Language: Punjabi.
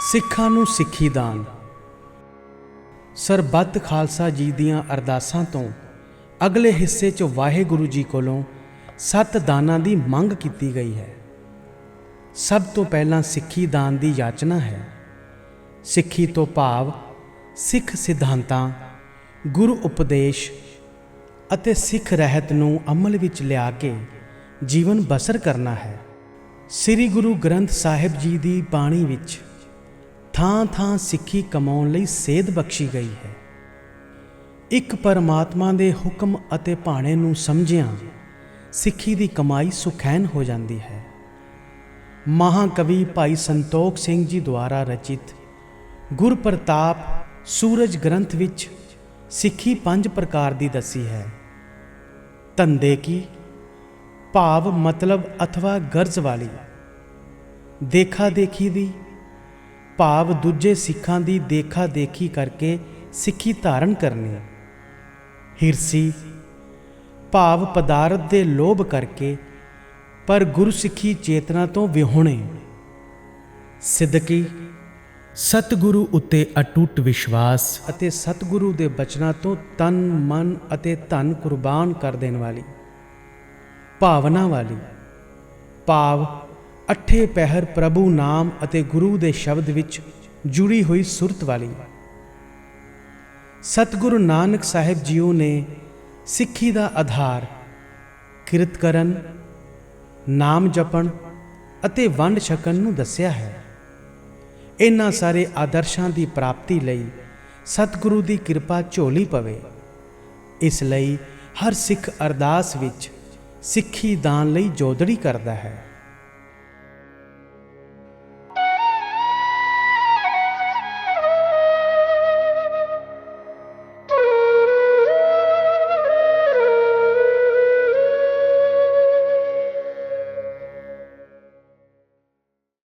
ਸਿੱਖਾਂ ਨੂੰ ਸਿੱਖੀ ਦਾਨ। ਸਰਬੱਤ ਖਾਲਸਾ ਜੀ ਦੀਆਂ ਅਰਦਾਸਾਂ ਤੋਂ ਅਗਲੇ ਹਿੱਸੇ 'ਚ ਵਾਹਿਗੁਰੂ ਜੀ ਕੋਲੋਂ ਸੱਤ ਦਾਨਾਂ ਦੀ ਮੰਗ ਕੀਤੀ ਗਈ ਹੈ। ਸਭ ਤੋਂ ਪਹਿਲਾਂ ਸਿੱਖੀ ਦਾਨ ਦੀ ਯਾਚਨਾ ਹੈ। ਸਿੱਖੀ ਤੋਂ ਭਾਵ ਸਿੱਖ ਸਿਧਾਂਤਾਂ, ਗੁਰੂ ਉਪਦੇਸ਼ ਅਤੇ ਸਿੱਖ ਰਹਿਤ ਨੂੰ ਅਮਲ ਵਿੱਚ ਲਿਆ ਕੇ ਜੀਵਨ ਬਸਰ ਕਰਨਾ ਹੈ। ਸ੍ਰੀ ਗੁਰੂ ਗ੍ਰੰਥ ਸਾਹਿਬ ਜੀ ਦੀ ਬਾਣੀ ਵਿੱਚ ਥਾਂ ਥਾਂ ਸਿੱਖੀ ਕਮਾਉਣ ਲਈ ਸੇਧ ਬਖਸ਼ੀ ਗਈ ਹੈ। ਇੱਕ ਪਰਮਾਤਮਾ ਦੇ ਹੁਕਮ ਅਤੇ ਭਾਣੇ ਨੂੰ ਸਮਝਿਆਂ ਸਿੱਖੀ ਦੀ ਕਮਾਈ ਸੁਖੈਨ ਹੋ ਜਾਂਦੀ ਹੈ। ਮਹਾਕਵੀ ਭਾਈ ਸੰਤੋਖ ਸਿੰਘ ਜੀ ਦੁਆਰਾ ਰਚਿਤ ਗੁਰਪ੍ਰਤਾਪ ਸੂਰਜ ਗ੍ਰੰਥ ਵਿੱਚ ਸਿੱਖੀ ਪੰਜ ਪ੍ਰਕਾਰ ਦੀ ਦੱਸੀ ਹੈ। ਧੰਦੇ ਕੀ, ਭਾਵ ਮਤਲਬ ਅਥਵਾ ਗਰਜ਼ ਵਾਲੀ, ਦੇਖਾ ਦੇਖੀ ਦੀ ਭਾਵ ਦੂਜੇ ਸਿੱਖਾਂ ਦੀ ਦੇਖਾ ਦੇਖੀ ਕਰਕੇ ਸਿੱਖੀ ਧਾਰਨ ਕਰਨੀ। ਹਿਰਸੀ, ਭਾਵ ਪਦਾਰਥ ਦੇ ਲੋਭ ਕਰਕੇ, ਪਰ ਗੁਰਸਿੱਖੀ ਚੇਤਨਾ ਤੋਂ ਵਿਹੁਣੇ। ਸਿੱਧਕੀ, ਸਤਿਗੁਰੂ ਉੱਤੇ ਅਟੁੱਟ ਵਿਸ਼ਵਾਸ ਅਤੇ ਸਤਿਗੁਰੂ ਦੇ ਬਚਨਾਂ ਤੋਂ ਤਨ, ਮਨ ਅਤੇ ਧਨ ਕੁਰਬਾਨ ਕਰ ਦੇਣ ਵਾਲੀ। ਭਾਵਨਾ ਵਾਲੀ, ਭਾਵ ਅੱਠੇ ਪਹਿਰ ਪ੍ਰਭੂ ਨਾਮ ਅਤੇ ਗੁਰੂ ਦੇ ਸ਼ਬਦ ਵਿੱਚ ਜੁੜੀ ਹੋਈ ਸੁਰਤ ਵਾਲੀ। ਸਤਿਗੁਰੂ ਨਾਨਕ ਸਾਹਿਬ ਜੀਓ ਨੇ ਸਿੱਖੀ ਦਾ ਆਧਾਰ, ਕਿਰਤ ਕਰਨ, ਨਾਮ ਜਪਣ ਅਤੇ ਵੰਡ ਛਕਣ ਨੂੰ ਦੱਸਿਆ ਹੈ। ਇਹਨਾਂ ਸਾਰੇ ਆਦਰਸ਼ਾਂ ਦੀ ਪ੍ਰਾਪਤੀ ਲਈ ਸਤਿਗੁਰੂ ਦੀ ਕਿਰਪਾ ਝੋਲੀ ਪਵੇ। ਇਸ ਲਈ ਹਰ ਸਿੱਖ ਅਰਦਾਸ ਵਿੱਚ ਸਿੱਖੀ ਦਾਨ ਲਈ ਜੋਦੜੀ ਕਰਦਾ ਹੈ।